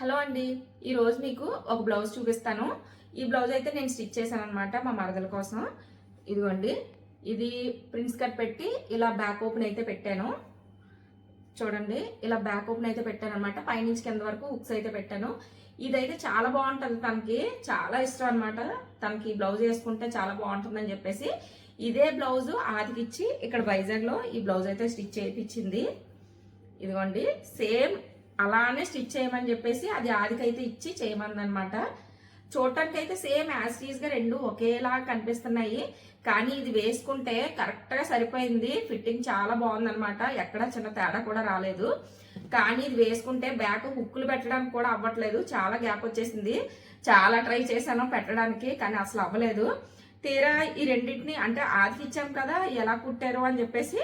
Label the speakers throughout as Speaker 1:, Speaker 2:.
Speaker 1: Hello అండి ఈరోజు మీకు ఒక బ్లౌజ్ చూపిస్తాను. ఈ బ్లౌజ్ అయితే నేను స్టిచ్ చేశాను అనమాట మా మరదల కోసం. ఇదిగోండి ఇది ప్రిన్స్ కట్ పెట్టి ఇలా బ్యాక్ ఓపెన్ అయితే పెట్టాను. చూడండి ఇలా బ్యాక్ ఓపెన్ అయితే పెట్టాను అనమాట పైనుంచి కింద వరకు హుక్స్ అయితే పెట్టాను. ఇదైతే చాలా బాగుంటుంది తనకి చాలా ఇష్టం అనమాట తనకి బ్లౌజ్ వేసుకుంటే చాలా బాగుంటుందని చెప్పేసి ఇదే బ్లౌజ్ ఆదికిచ్చి ఇక్కడ వైజాగ్లో ఈ బ్లౌజ్ అయితే స్టిచ్ చేయించింది. ఇదిగోండి సేమ్ అలానే స్టిచ్ చేయమని చెప్పేసి అది ఆదికైతే ఇచ్చి చేయమందనమాట చూడటానికి అయితే సేమ్ యాజ్ రెండు ఒకేలా కనిపిస్తున్నాయి. కానీ ఇది వేసుకుంటే కరెక్ట్గా సరిపోయింది. ఫిట్టింగ్ చాలా బాగుందనమాట ఎక్కడ చిన్న తేడా కూడా రాలేదు. కానీ ఇది వేసుకుంటే బ్యాక్ హుక్కులు పెట్టడానికి కూడా అవ్వట్లేదు. చాలా గ్యాప్ వచ్చేసింది. చాలా ట్రై చేశాను పెట్టడానికి కానీ అసలు అవ్వలేదు. తీరా ఈ రెండింటిని అంటే ఆదికిచ్చాం కదా ఎలా కుట్టారు అని చెప్పేసి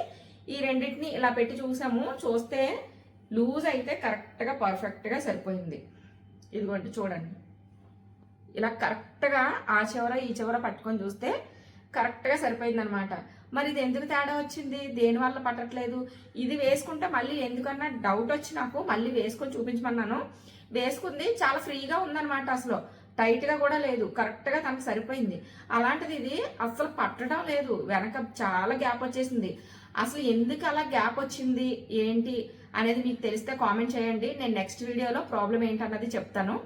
Speaker 1: ఈ రెండింటిని ఇలా పెట్టి చూసాము. చూస్తే లూజ్ అయితే కరెక్ట్గా పర్ఫెక్ట్గా సరిపోయింది. ఇదిగోండి చూడండి. ఇలా కరెక్ట్గా ఆ చివర ఈ చివర పట్టుకొని చూస్తే కరెక్ట్గా సరిపోయింది అనమాట మరి ఇది ఎందుకు తేడా వచ్చింది? దేనివల్ల పట్టట్లేదు? ఇది వేసుకుంటే మళ్ళీ ఎందుకన్నా డౌట్ వచ్చి నాకు మళ్ళీ వేసుకొని చూపించమన్నాను. వేసుకుంది చాలా ఫ్రీగా ఉందన్నమాట అసలు. టైట్గా కూడా లేదు కరెక్ట్గా తనకు సరిపోయింది. అలాంటిది ఇది అసలు పట్టడం లేదు. వెనక చాలా గ్యాప్ వచ్చేసింది. అసలు ఎందుకు అలా గ్యాప్ వచ్చింది? ఏంటి? అనేది మీకు తెలిస్తే కామెంట్ చేయండి. నేను నెక్స్ట్ వీడియోలో ప్రాబ్లం ఏంటన్నది చెప్తాను.